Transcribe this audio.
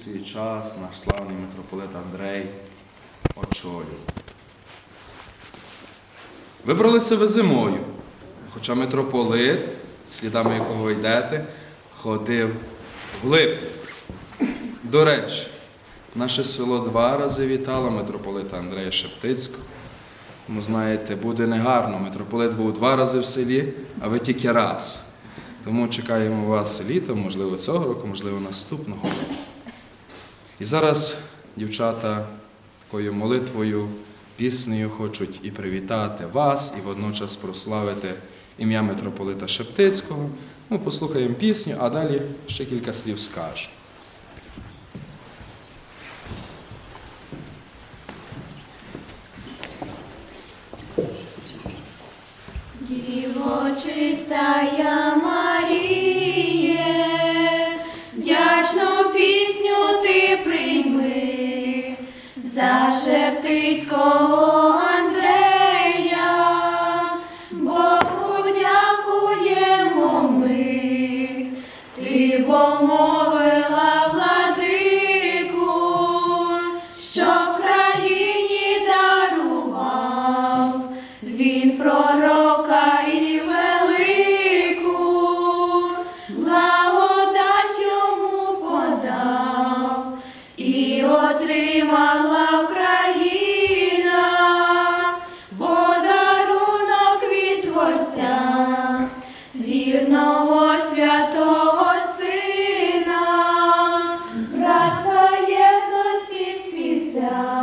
свій час наш славний митрополит Андрей очолює. Вибралися ви зимою, хоча митрополит, слідами якого йдете, ходив вглиб. До речі, наше село два рази вітало митрополита Андрея Шептицького. Тому, знаєте, буде негарно. Митрополит був два рази в селі, а ви тільки раз. Тому чекаємо вас літом, можливо, цього року, можливо, наступного року. І зараз дівчата такою молитвою, піснею хочуть і привітати вас, і водночас прославити ім'я митрополита Шептицького. Ми послухаємо пісню, а далі ще кілька слів скажу. Діво чистая Маріє, за Шептицького Андрея, Богу дякуємо ми, ти помовила отримала Україна, подарунок від Творця, вірного святого сина, краса єдності світця.